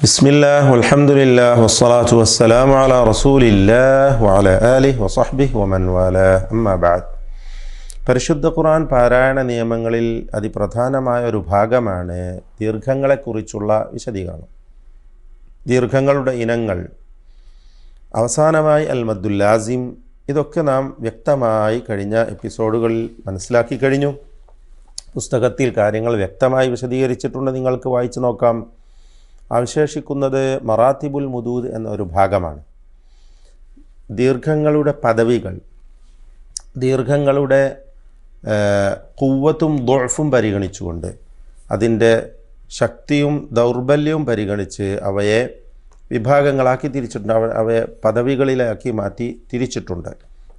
بسم الله والحمد لله والصلاة والسلام على رسول الله وعلى آله وصحبه ومن والاه أما بعد പരിശുദ്ധ ഖുർആൻ പാരായണ നിയമങ്ങളിൽ അതിപ്രധാനമായ ഒരു ഭാഗമാണ് ദീർഘങ്ങളെക്കുറിച്ചുള്ള വിശദീകരണം ദീർഘങ്ങളുടെ ഇനങ്ങൾ അവസാനമായി അൽ മദ്ദുല്ലാസിം ഇതൊക്കെ നാം വ്യക്തമായി കഴിഞ്ഞ എപ്പിസോഡുകളിൽ മനസ്സിലാക്കി കഴിഞ്ഞു പുസ്തകത്തിൽ കാര്യങ്ങൾ വ്യക്തമായി വിശദീകരിച്ചിട്ടുണ്ട് നിങ്ങൾക്ക് വായിച്ചു നോക്കാം അവശേഷിക്കുന്നത് മറാത്തിബുൽ മുദൂദ് എന്ന ഒരു ഭാഗമാണ്. ദീർഘങ്ങളുടെ പദവികൾ ദീർഘങ്ങളുടെ കുവ്വത്തും ദോഴഫും പരിഗണിച്ചുകൊണ്ട് അതിന്റെ ശക്തിയും ദൗർബല്യവും പരിഗണിച്ച് അവയെ വിഭാഗങ്ങളാക്കി തിരിച്ചിട്ടുണ്ട്. അവ അവയെ പദവികളിലാക്കി മാറ്റി തിരിച്ചിട്ടുണ്ട്.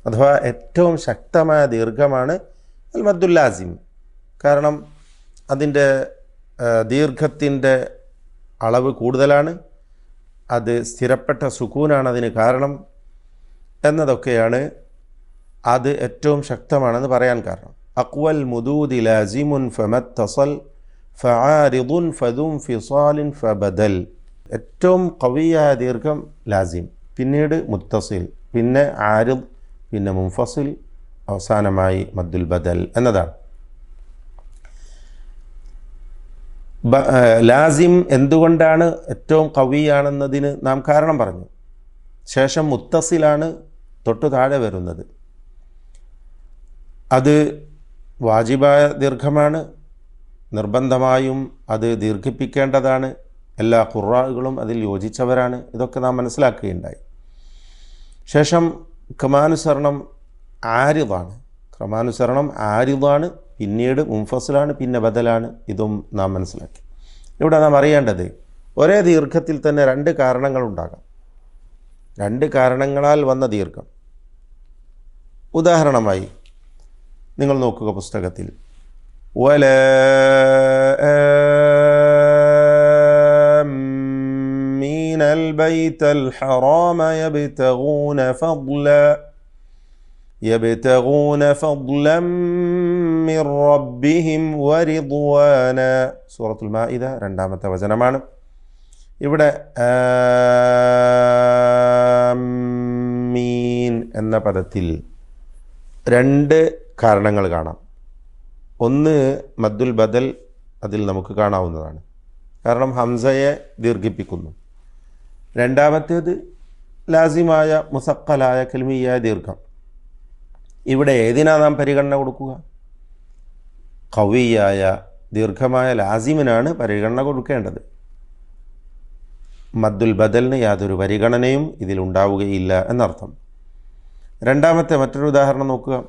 അഥവാ ഏറ്റവും ശക്തമായ ദീർഘമാണ് അൽ മദ്ദുല്ലാസിം കാരണം അതിന്റെ ദീർഘത്തിന്റെ അളവ് കൂടുതലാണ് അത് സ്ഥിരപ്പെട്ട സുക്കൂനാണ് അതിന് കാരണം എന്നതൊക്കെയാണ് അത് ഏറ്റവും ശക്തമാണെന്ന് പറയാൻ കാരണം. അക്വൽ മുദൂദി ലാസിമുൻ ഫമത്തസൽ ഫആരിദുൻ ഫതും ഫിസാലിൻ ഫബദൽ. ഏറ്റവും കവിയായ ദീർഘം ലാസിം പിന്നീട് മുത്തസിൽ പിന്നെ ആരിദ് പിന്നെ മുൻഫസിൽ അവസാനമായി മദ്ദുൽ ബദൽ എന്നതാണ്. ലാസിം എന്തുകൊണ്ടാണ് ഏറ്റവും കവിയാണെന്നതിന് നാം കാരണം പറഞ്ഞു. ശേഷം മുത്തസിലാണ് തൊട്ടു താഴെ വരുന്നത്. അത് വാജിബായ ദീർഘമാണ്. നിർബന്ധമായും അത് ദീർഘിപ്പിക്കേണ്ടതാണ്. എല്ലാ ഖുറാകളും അതിൽ യോജിച്ചവരാണ്. ഇതൊക്കെ നാം മനസ്സിലാക്കുകയുണ്ടായി. ശേഷം ക്രമാനുസരണം ആരിതാണ് ക്രമാനുസരണം ആരിതാണ് പിന്നീട് മുംഫസിലാണ് പിന്നെ ബദലാണ് ഇതും നാം മനസ്സിലാക്കി ഇവിടെ നാം അറിയേണ്ടത് ഒരേ ദീർഘത്തിൽ തന്നെ രണ്ട് കാരണങ്ങളുണ്ടാകാം രണ്ട് കാരണങ്ങളാൽ വന്ന ദീർഘം ഉദാഹരണമായി നിങ്ങൾ നോക്കുക പുസ്തകത്തിൽ വല مين البيت الحرام يبتغون فضلا يبتغون فضلا من ربهم ورضوانا സൂറത്തുൽ മാഇദ രണ്ടാമത്തെ വചനമാണ് ഇവിടെ മീൻ എന്ന പദത്തിൽ രണ്ട് കാരണങ്ങൾ കാണാം ഒന്ന് മദ്ദുൽ ബദൽ അതിൽ നമുക്ക് കാണാവുന്നതാണ് കാരണം ഹംസയെ ദീർഘിപ്പിക്കുന്നു രണ്ടാമത്തേത് ലാസിമായ മുസക്കലായ കൽമിയായ ദീർഘം ഇവിടെ ഏതിനാ നാം പരിഗണന കൊടുക്കുക കവിയായ ദീർഘമായ ലാസിമിനാണ് പരിഗണന കൊടുക്കേണ്ടത്. മദ്ദുൽ ബദലിന് യാതൊരു പരിഗണനയും ഇതിലുണ്ടാവുകയില്ല എന്നർത്ഥം. രണ്ടാമത്തെ മറ്റൊരു ഉദാഹരണം നോക്കുക.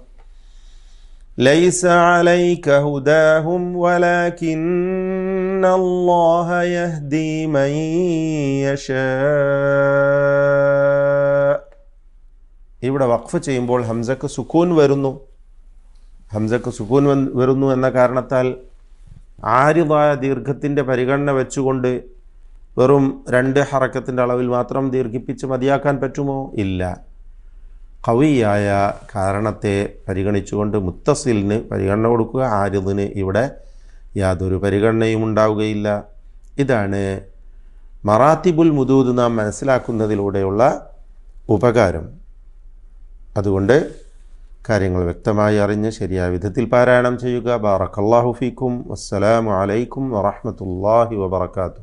ലൈസ അലൈക ഹുദാഹും മൻ യശാ. ഇവിടെ വഖഫ് ചെയ്യുമ്പോൾ ഹംസക്ക് സുക്കൂൻ വരുന്നു. ഹംസക്ക് സുക്കൂൻ വരുന്നു എന്ന കാരണത്താൽ ആരിതായ ദീർഘത്തിന്റെ പരിഗണന വെച്ചുകൊണ്ട് വെറും രണ്ട് ഹറക്കത്തിന്റെ അളവിൽ മാത്രം ദീർഘിപ്പിച്ച് മതിയാക്കാൻ പറ്റുമോ? ഇല്ല. കവിയായ കാരണത്തെ പരിഗണിച്ചുകൊണ്ട് മുത്തസിലിന് പരിഗണന കൊടുക്കുക ആരിദിന് ഇവിടെ യാതൊരു പരിഗണനയും ഉണ്ടാവുകയില്ല. ഇതാണ് മറാത്തിബുൽ മുദൂദ് നാം മനസ്സിലാക്കുന്നതിലൂടെയുള്ള ഉപകാരം. അതുകൊണ്ട് കാര്യങ്ങൾ വ്യക്തമായി അറിഞ്ഞ് ശരിയായ വിധത്തിൽ പാരായണം ചെയ്യുക. ബാറക്കല്ലാഹു ഫീക്കും. വസ്സലാമു അലൈക്കും വറഹമത്തല്ലാഹി വബർക്കാത്തു